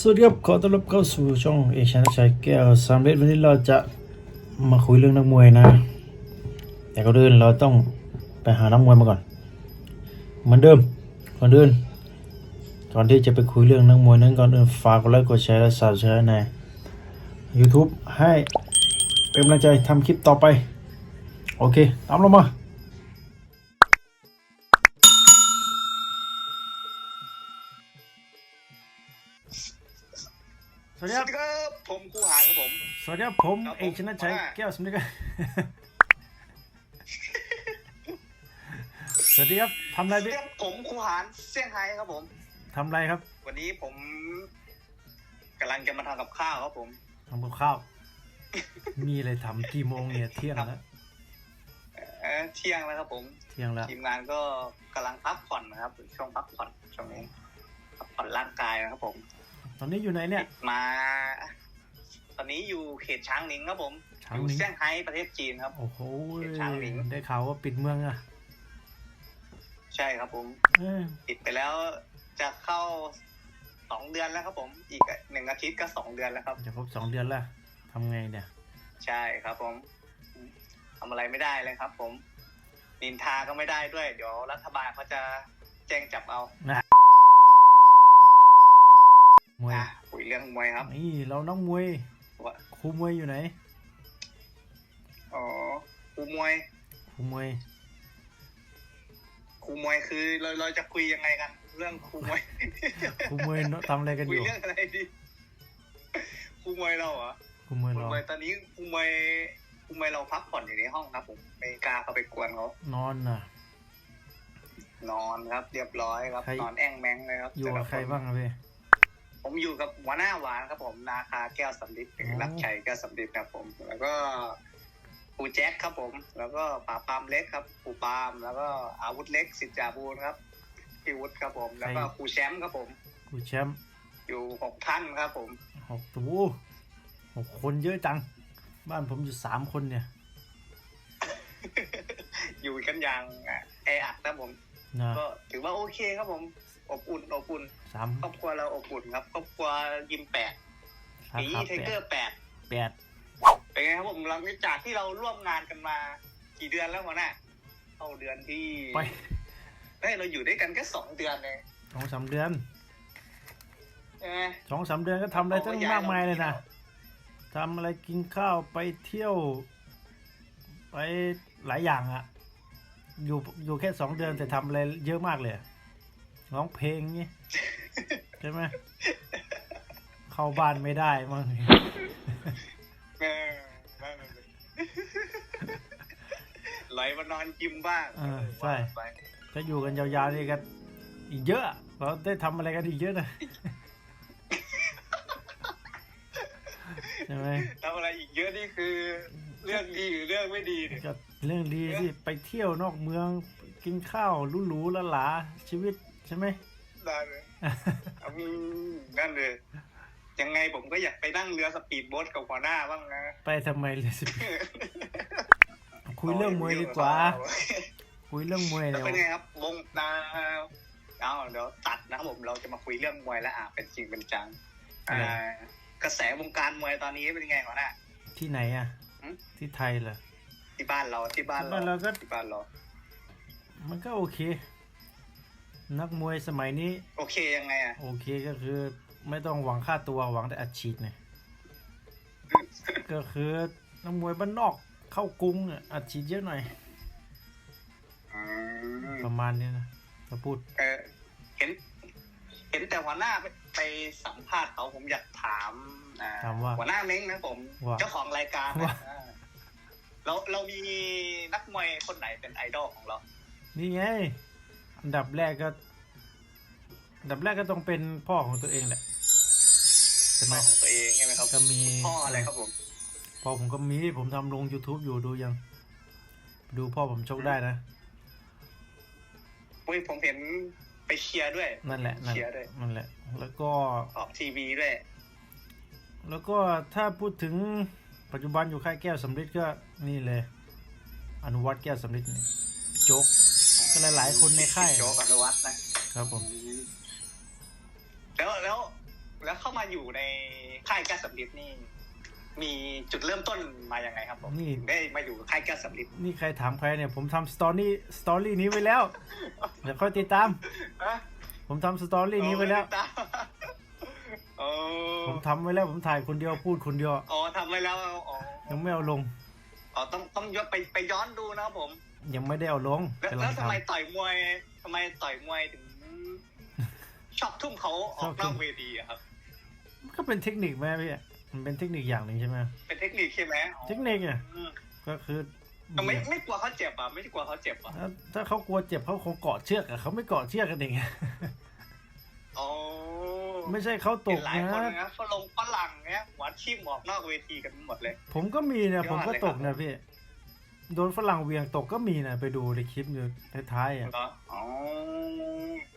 สวัสดีครับ ขอต้อนรับเข้าสู่ช่องเอชนชัยแก้วสามเด็วันนี้เราจะมาคุยเรื่องนักมวยนะ แต่ก็เดินเราต้องไปหานักมวยมาก่อน เหมือนเดิมก่อนเดินก่อนที่จะไปคุยเรื่องนักมวยนั้นก่อนอื่นฝากกดไลค์กดแชร์และสับสไครต์ใน YouTube ให้เป็นกำลังใจทำคลิปต่อไป โอเค ตามเรามา วัสดีครับผมครับผม เอกชนะชัยว่าแก้วสมนึกครับสวัสดีครับทำอะไรพี่เรียกผมครูหานเซี่ยงไฮ้ครับผมทำอะไรครับ วันนี้ผมกำลังจะมาทำกับข้าวครับผมทำกับข้าว มีอะไรทำกี่โมงเนี่ยเที่ยงแล้วเอ่อเที่ยงแล้วครับผม เที่ยงแล้วทีมงานก็กำลังพักผ่อนนะครับช่วงพักผ่อนช่วงนี้พักผ่อนร่างกายนะครับผม ตอนนี้อยู่ไหนเนี่ย มา ตอนนี้อยู่เขตช้างหนิงครับผมช้างอยู่หนิงเซี่ยงไฮ้ประเทศจีนครับโอ้โหช้างหนิงได้ข่าวว่าปิดเมืองอะ ใช่ครับผมเออปิดไปแล้วจะเข้าสองเดือนแล้วครับผม อีกหนึ่งอาทิตย์ก็สองเดือนแล้วครับ จะครบสองเดือนแล้วทำไงเนี่ย ใช่ครับผมทำอะไรไม่ได้เลยครับ ผมนินทาก็ไม่ได้ด้วย เดี๋ยวรัฐบาลเขาจะแจ้งจับเอามวยอะคุยเรื่องมวยครับ นี่เราน้องมวย ว่าครูมวยอยู่ไหน อ๋อครูมวยครูมวยครูมวยคือเราเราจะคุยยังไงกัน เรื่องครูมวยครูมวยทำอะไรกันคุอยยู่เรื่องอะไรดีครูมวยเราเหรอครูมวยครูเรามวยตอนนี้ครูมวยครูมวยเราพักผ่อนอยู่ในห้องครับผมไม่กล้าเข้าไปกวนเขานอนน่ะ นอนครับ เรียบร้อยครับใครนอนแอ่งแมงเลยครับอยู่กับใครบ้างครับพี่ ผมอยู่กับหัวหน้าหวานครับผมนาคาแก้วสำลิดหรืออ๋อรักชัยแก้วสำลิดครับผม แล้วก็ครูแจ็คครับผม แล้วก็ป๋าปามเล็กครับครูปาม แล้วก็อาวุธเล็กสิทธิ์จาบูนครับพี่วุฒิครับผม แล้วก็ครูแชมป์ครับผมครูแชมป์อยู่หกท่านครับผมหกตัวหกคนเยอะจัง บ้านผมอยู่สามคนเนี่ย อยู่กันอย่างแออัดครับผมนะก็ถือว่าโอเคครับผม อบอุ่นอบอุ่นสามครอบครัวเราอบอุ่นครับครอบครัวยิมแปดสาปีขาไทแปเกอดร์แปดแปดเป็นไงครับผมหลังจากที่เราร่วมงานกันมา กี่เดือนแล้วหัวหน้าเข้าเดือนที่ไปเฮ้ยเราอยู่ด้วยกันแค่สองเดือนเองสองสามเดือนใช่ไหมสองสามเดือนก็ทำอะไรตั้งมากมายเลยนะทำอะไรกินข้าวไปเที่ยว ไปหลายอย่างอะอยู่อยู่แค่สองเดือนแต่ทำอะไรเยอะมากเลยอะ ร้องเพลงเงี้ยใช่ไหมเข้าบ้านไม่ได้มั้งเออไม่ไม่ไม่ไหลมานอนกิมบ้างเออใช่ไปถ้าอยู่กันยาวๆนี่กันอีกเยอะอะ เราได้ทำอะไรกันอีกเยอะนะใช่ไหมทำอะไรอีกเยอะนี่คือ เรื่องดีหรือเรื่องไม่ดีเนี่ยก็เรื่องดีที่ไปเที่ยวนอกเมืองกินข้าวหรูๆละหลาชีวิต ใช่ไหมได้เลยอืมนั่นเลย ยังไงผมก็อยากไปนั่งเรือสปีดโบ๊ทกับหัวหน้าบ้างนะ ไปทำไมเลยสิคุยเรื่องมวยดีกว่า คุยเรื่องมวยแล้วเนี่ยเป็นไงครับวงนาเอาเดี๋ยวตัดนะครับผมเราจะมาคุยเรื่องมวยแล้วอะเป็นจริงเป็นจังอ่ากระแสวงการมวยตอนนี้เป็นไงหัวหน้าที่ไหนอะหืมที่ไทยเหรอที่บ้านเราที่บ้านที่บ้านเราก็ที่บ้านเรา มันก็โอเค นักมวยสมัยนี้ โอเคยังไงอะ โอเคก็คือไม่ต้องหวังค่าตัวหวังแต่อัดฉีดเนี่ยก็คือนักมวยบ้านนอกเข้ากรุงอะอัดฉีดเยอะหน่อยอืมประมาณเนี้ยนะถ้าพูดเออเห็น เห็นแต่หัวหน้าไปไปสัมภาษณ์เขาผมอยากถามอ่ถามว่าหัวหน้าเม้งนะผมว่าเจ้าของรายการนะว่าอ่าเราเรามีนักมวยคนไหนเป็นไอดอลของเรา นี่ไง อันดับแรกก็ อันดับแรกก็ต้องเป็นพ่อของตัวเองแหละใช่ไหมพ่อของตัวเองใช่ไหมครับก็มีพ่ออะไรครับผมพ่อผมก็มีผมทำลง YouTube อยู่ดูยัง ดูพ่อผมชกได้นะอุ้ยผมเห็นไปเชียร์ด้วย นั่นแหละนั่นเชียร์ด้วยนั่นแหละ แล้วก็ออกทีวีด้วย แล้วก็ถ้าพูดถึงปัจจุบันอยู่ค่ายแก้วสำริดก็นี่เลย อนุวัตแก้วสำริดเนี่ยโจ๊กก็หลายๆคนในค่ายโจ๊กอนุวัฒน์นะครับผม อยู่ในค่ายแก้วสำลิดนี่ มีจุดเริ่มต้นมาอย่างไงครับผมนี่ถึงได้มาอยู่ค่ายแก้วสำลิดนี่ใครถามใครเนี่ย ผมทำสตอรี่สตอรี่นี้ไว้แล้วเดี๋ยวค่อยติดตามอะผมทำสตอรี่นี้ไว้แล้วโอ้ผมทำไว้แล้วผมถ่ายคนเดียวพูดคนเดียวอ๋อทำไว้แล้วอ๋อยังไม่เอาลงอ๋อต้องต้องย้อนไปไปย้อนดูนะครับผม ยังไม่ได้เอาลงแล้วกำแล้ลัวงทำไมทำต่อยมวยทำไมต่อยมวยถึงชอบทุ่มเขาออกนอกเวทีอะครับมัน ก็เป็นเทคนิคไหมพี่มันเป็นเทคนิคอย่างหนึ่งใช่ไหมเป็นเทคนิคใช่ไหมอ๋อเทคนิคเนี่ยอืมก็คือแต่ไม่ไม่กลัวเขาเจ็บอะไม่กลัวเขาเจ็บอะถ้าถ้าเขากลัวเจ็บเขาคงเกาะเชือกอะเขาไม่เกาะเชือกกันเองอ๋อไม่ใช่เขาตเห็กนหลายคนนะนะฝรั่งฝรั่งเนี้ยหัวทิ่มออกนอกเวทีกันหมดเลย ผมก็มีนะยอดผมก็เลยตครักบนะพี่โดนฝรั่งเหวียงตกก็มีนะไปดูในคลิปอยู่ท้ายๆอะเหรออ๋อ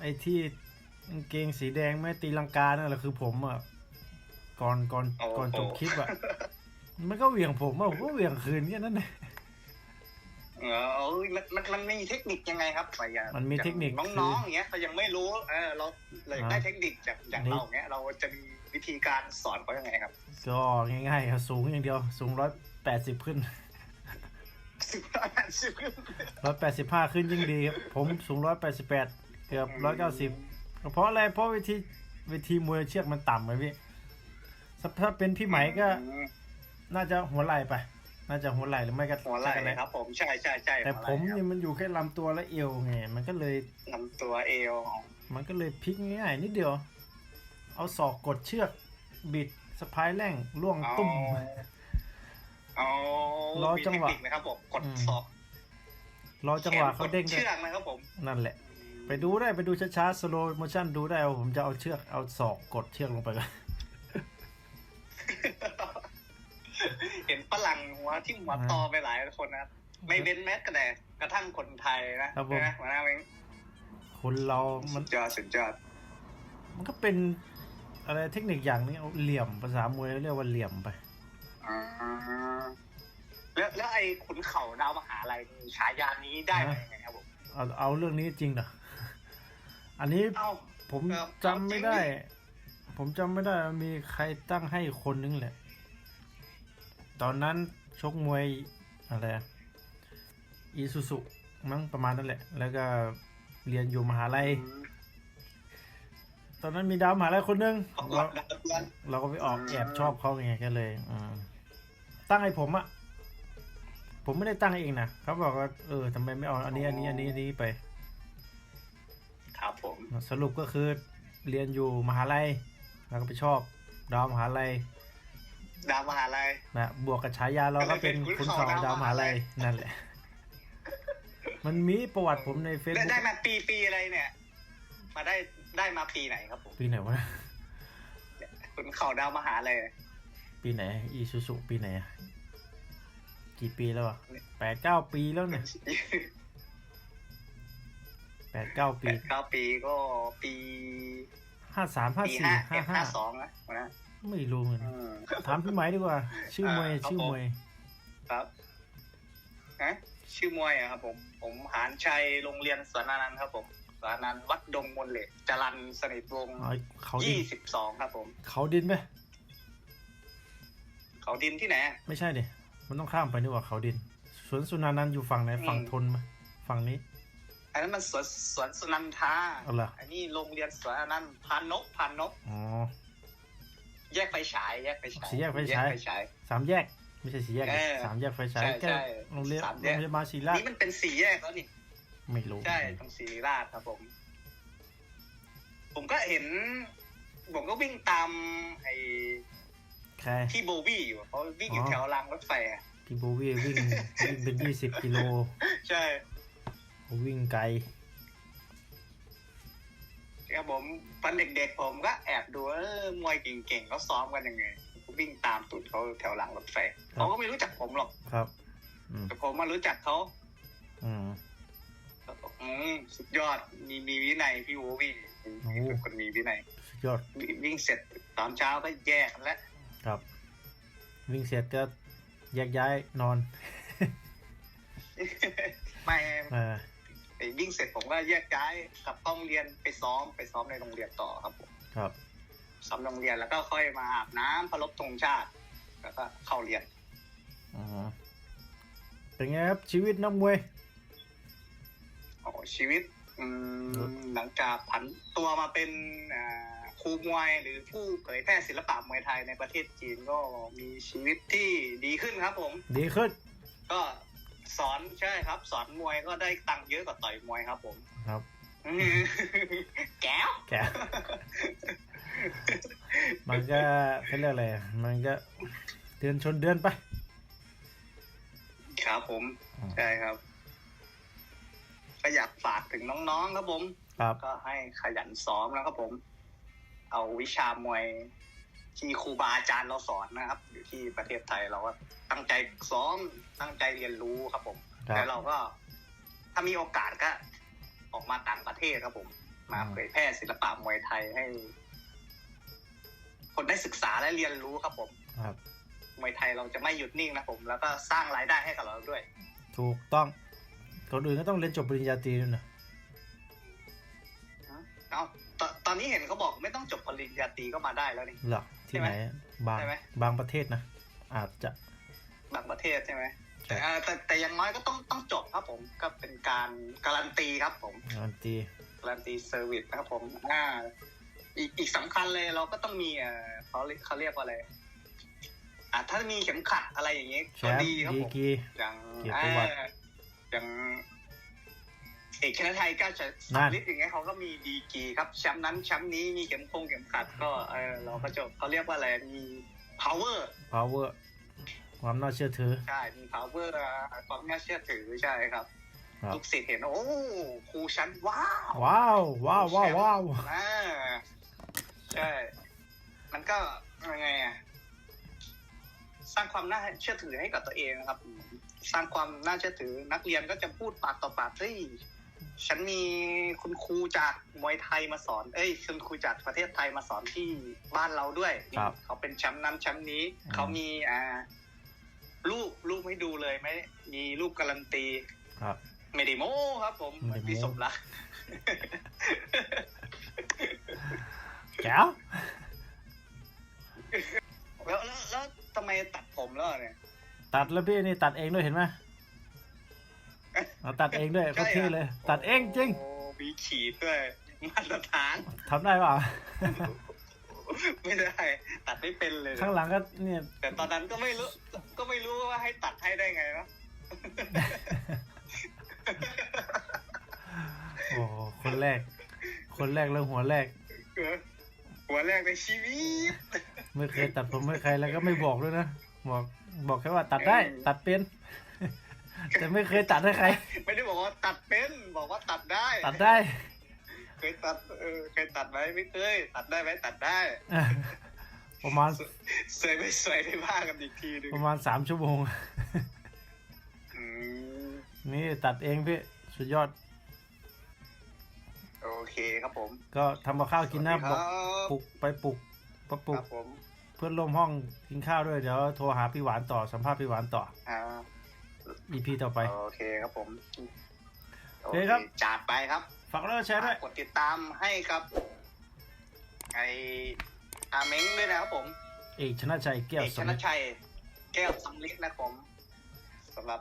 ไอ้ที่กางเกงสีแดงแม่ตีลังกานั่นแหละคือผมอะ ก่อนก่อนก่อนจบคลิปอะ มันก็เหวี่ยงผมอะผมก็เหวี่ยงคืนแค่นั้นเองเออเอ้ยมันมันมันมีเทคนิคยังไงครับไปอย่างมันมีเทคนิคอย่างคือน้องๆอย่างเงี้ยเขายังไม่รู้เออเราเลยอ่าได้เทคนิคจากจากอันนี้เราเงี้ย เราจะมีวิธีการสอนเขายังไงครับ ก็ง่ายๆครับสูงอย่างเดียว สูงร้อยแปดสิบขึ้นสิบแปดสิบร้อยแปดสิบห้าขึ้นยิ่งดีครับผมสูงร้อยแปดสิบแปดเกือบร้อยเก้าสิบเพราะอะไรเพราะเวทีเวทีมวยเชือกมันต่ำไปพี่ ถ้าเป็นพี่ไหมก็น่าจะหัวไหล่ไป น่าจะหัวไหล่หรือไม่ก็หัวไหล่จักรแครับ ผมใช่ใช่ใช่แต่ผมหัวไหล่เนี่ยมันอยู่แค่ลำตัวและเอวไงมันก็เลยลำตัวเอว มันก็เลยพลิกง่ายนิดเดียว เอาศอกกดเชือกบิดสะพายแร่งล่วงตุ้มเอารอจังหวะมีเทคนิคนะครับผมกดอืมศอกรอจังหวะเขาเด้งแขนกด้วยเชือกนะครับผมนั่นแหละ ไปดูได้ไปดูช้าๆ slow motion ดูได้ว่าผมจะเอาเชือกเอาศอกกดเชือกลงไปกัน ห็นฝรั่งหัวที่หัวตอไปหลายคนนะครับไม่เว้นแม้กระแต่กระทั่งคนไทยนะครับผมใช่ไหมหัวหน้าเม้งคนเราสุมันดยอดสุดยอดมันก็เป็นอะไรเทคนิคอย่างนี้เอาเหลี่ยมภาษามวยเรียกว่าเหลี่ยมไปอ่าแล้วแล้วไอ้ขุนเข่าดาวมหาลัยนี่ฉายานี้ได้มายังไงครับผมเอาเอาเรื่องนี้จริงเหรออันนี้เอ้าผมครับจำไม่ได้จริงดิผมจำไม่ได้ว่ามีใครตั้งให้คนนึงแหละ ตอนนั้นชกมวยอะไรอีซูซุมั้งประมาณนั้นแหละ แล้วก็เรียนอยู่มหาลัย ตอนนั้นมีดาวมหาลัยคนนึงประกวเราดดาวเดือนเราก็ไปออกอืมแอบชอบเขาไงก็เลยอืมตั้งให้ผมอะผมไม่ได้ตั้งเองนะเขาบอกว่าเออทำไมไม่เอาอันนี้อันนี้อันนี้อันนี้ไป ครับผม สรุปก็คือเรียนอยู่มหาลัย แล้วก็ไปชอบดาวมหาลัย ดาวมหาลัยนะบวกกับฉายาเราก็เป็นก็เลยเป็นคุณขุนสองเขาดาดาววมมหาหาลัลัยยนั่นแหละ มันมีประวัติผมในเฟซได้บุ๊ได้กมาปีปีอะไรเนี่ย มาได้ได้มาปีไหนครับผมปีไหนวะขุนเข่าดาวมหาลัยปีไหน อีซูซุปีไหนอะกี่ปีแล้วอะแปดเก้าปีแล้วเนี่ยแปดเก้าแปปีดเก้าปีก็ปีห้าสามห้าปีสี่ห้าห้าเอ็ดห้าห้าสองนะนะ ไม่รู้เหมือนอืมถามพี่ไหมดีกว่า ชื่อมวยอ่าครับ ชื่อมวยครับฮะชื่อมวยอะครับ ผม ผมหานชัยโรงเรียนสวนอนันต์ครับ ผมสวนอนันต์วัดดงมนเหล็กจรันสนิทวงศ์อ๋อเขาดิยี่นสิบสองครับ ผม เขาดินไหมเขาดินที่ไหนอะ ไม่ใช่ดิมันต้องข้ามไปนี่หว่าเขาดินสวนสุนานันท์อยู่ฝั่งไหนอืม ฝั่งทนไหมฝั่งนี้ อันนั้นมันสวนสวนสุนันทาเอาล่ะ อันนี้โรงเรียนสวนอนันต์พานนกพานนกอ๋อ แยกไฟฉายแยกไฟฉายสี่แยกไฟฉายไฟฉาย สามแยก ไม่ใช่สี่แยกดิเออสามแยกไฟฉายใช่แค่ใช่โรงเรียนสามโรแยกงพยาบาลศิริราชนี่มันเป็นสี่แยกแล้วนี่ไม่รู้ใช่ตรงศรีราชครับผม ผมก็เห็น ผมก็วิ่งตามไอ้แค่ที่โบวี่อยู่อะเขาวิ่งอยู่อ๋อ แถวรางรถไฟอะพี่โบวี่วิ่ง วิ่งเป็นยี่สิบกิโลใช่ วิ่งไกล ครับผมตอนเด็กๆ ผมก็แอบดูเออมวยเก่งๆเขาซ้อมกันยังไงผมวิ่งตามตูดเขาแถวรางรถไฟเขาก็ไม่รู้จักผมหรอกครับอืมแต่ผมมารู้จักเขาอืมแล้วก็อืมสุดยอดมีมีวินัยพี่โววี่โอ้เป็นคนมีวินัยสุดยอดวิ่งเสร็จตอนเช้าก็แยกกันแล้วครับ วิ่งเสร็จก็แยกย้ายนอน ไม่อ่าไป วิ่งเสร็จผมก็แยกย้ายกลับห้องเรียนไปซ้อมไปซ้อมในโรงเรียนต่อครับผมครับซ้อมโรงเรียนแล้วก็ค่อยมาอาบน้ำพลบธงชาติ แล้วก็เข้าเรียนอืมเป็นไงครับชีวิตนักมวยโอ้ชีวิตอืมหลังจากผันตัวมาเป็นอ่าครูมวยหรือผู้เผยแพร่ศิลปะมวยไทยในประเทศจีนก็มีชีวิตที่ดีขึ้นครับผม ดีขึ้น ก็ สอนใช่ครับ สอนมวยก็ได้ตังค์เยอะกว่าต่อยมวยครับ ผม ครับอืมแก้วแกมันก็เขาเรียกอะไรมันก็เดือนชนเดือนไปครับผมอืมใช่ครับก็อยากฝากถึงน้องๆครับผมครับก็ให้ขยันซ้อมนะครับผม เอาวิชามวย ที่ครูบาอาจารย์เราสอนนะครับ อยู่ที่ประเทศไทยเราก็ตั้งใจซ้อมตั้งใจเรียนรู้ครับผมครับแล้วเราก็ ถ้ามีโอกาสก็ ออกมาต่างประเทศครับผม มาอืม เผยแพร่ศิลปะมวยไทยให้ คนได้ศึกษาและเรียนรู้ครับผมครับ มวยไทยเราจะไม่หยุดนิ่งนะผม แล้วก็สร้างรายได้ให้กับเราด้วย ถูกต้องคนอื่นก็ต้องเรียนจบปริญญาตรีด้วยนะ เอาตอนตอนนี้เห็นเขาบอกไม่ต้องจบปริญญาตรีก็มาได้แล้วนี่หรอ ที่ไหน บาง ใช่ไหม บางประเทศนะ อาจจะบางประเทศใช่ไหมใช่แต่เอ่อแต่แต่อย่างน้อยก็ต้องต้องจบครับผมก็เป็นการการันตีครับผม งานตรีการันตีเซอร์วิสนะครับผมอ่าอีกอีกสำคัญเลยเราก็ต้องมีเอ่อเขาเรียกเขาเรียกว่าอะไรอ่าถ้ามีเข็มขัดอะไรอย่างเงี้ยแชก็มป์ดีครับดีผมกรีอย่างเกียรติประวัติ อ่าอย่าง เอกชนะไทยก็จะนั่สานลิตอย่างเงี้ยเขาก็มีดีกรีครับแชมป์นั้นแชมป์นี้มีเข็มคงเข็มขัดก็เออเราก็จะเขาเรียกว่าอะไรมี power power ความน่าเชื่อถือใช่มี power อะความน่าเชื่อถือใช่ครับครับลูกศิษย์เห็นโอ้ครูชั้นว้าวว้าวว้าวว้าวว้าวอ่าใช่มันก็ยังไงอะสร้างความน่าเชื่อถือให้กับตัวเองนะครับ สร้างความน่าเชื่อถือนักเรียนก็จะพูดปากต่อปากเฮ้ย ฉันมีคุณครูจากมวยไทยมาสอน เอ้ยคุณครูจากประเทศไทยมาสอนที่บ้านเราด้วย ครับเขาเป็นแชมป์นั้นแชมป์นี้ อืม เขามีอ่ารูปรูปให้ดูเลยไหมมีรูปการันตีครับ ไม่ได้โม้ครับ ผมเหมือนพี่ไม่ได้โม้สมรักแก้วแล้วแล้วแล้วทำไมตัดผมแล้วเนี่ย ตัดแล้วพี่นี่ตัดเองด้วยเห็นไหม เราตัดเองด้วยใช่เขาเท่อะเลย ตัดเองจริงโอ้มีขีดด้วยมาตรฐานทำได้เปล่า ไม่ได้ ตัดไม่เป็นเลย ข้างหลังก็เนี่ย แต่ตอนนั้นก็ไม่รู้ ก็ไม่รู้ว่าให้ตัดให้ได้ไงวะโอ้โหคนแรก คนแรกแล้วหัวแรกเออหัวแรกในชีวิต ไม่เคยตัดผมให้ใครแล้วก็ไม่บอกด้วยนะ บอกบอกแค่ว่าตัดได้เออตัดเป็น แต่ไม่เคยตัดให้ใคร ไม่ได้บอกว่าตัดเป็นบอกว่าตัดได้ ตัดได้ เคยตัดเออเคยตัดไหมไม่เคย ตัดได้ไหมตัดได้ประมาณสวยไม่สวยได้ว่ากันอีกทีหนึงประมาณสามชั่วโมงอืมนี่ตัดเองพี่สุดยอด โอเคครับผม ก็ทำกับข้าวกินนะสวัสดีบอกครับปลุกไปปลุกปปลุคกรับผมเพื่อนร่วมห้องกินข้าวด้วยเดี๋ยวโทรหาพี่หวานต่อสัมภาษณ์พี่หวานต่ออ่า EP ต่อไป โอเคครับผมโอเคครับ จัดไปครับ ฝากแล้วก็แชร์ด้วย กดติดตามให้กับไออาเม้งด้วยนะครับผมเอกชนะชัยแก้วเอกสชมนะชัยแก้วสำลิดนะครับผมสำหรับ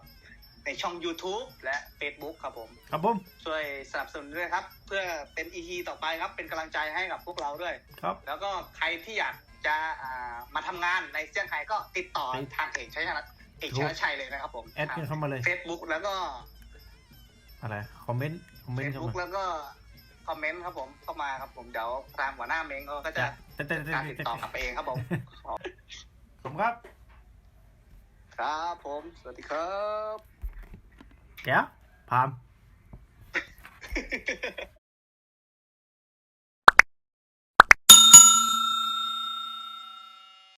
ในช่อง YouTube และ Facebook ครับผม ครับผม ช่วยสนับสนุนด้วยครับ เพื่อเป็น EP ต่อไปครับ เป็นกำลังใจให้กับพวกเราด้วย ครับ แล้วก็ใครที่อยากจะอ่ามาทำงานในเซี่ยงไฮ้ก็ติดต่อไปทางเอกชัยชนะ เอกชนะชัยเลยนะครับผมแอดกันเข้ามาเลยเฟซบุ๊กแล้วก็ อะไร คอมเมนต์ คอมเมเฟนต์ซเข้าบุ๊กมาแล้วก็คอมเมนต์ครับผมเข้ามาครับผมเดี๋ยวทางหัวหน้าเม้งเขาก็จะแต่แต่แต่การติดต่อกลับไปเองครับผมผมครับ ครับผม สวัสดีครับ แก้วพาม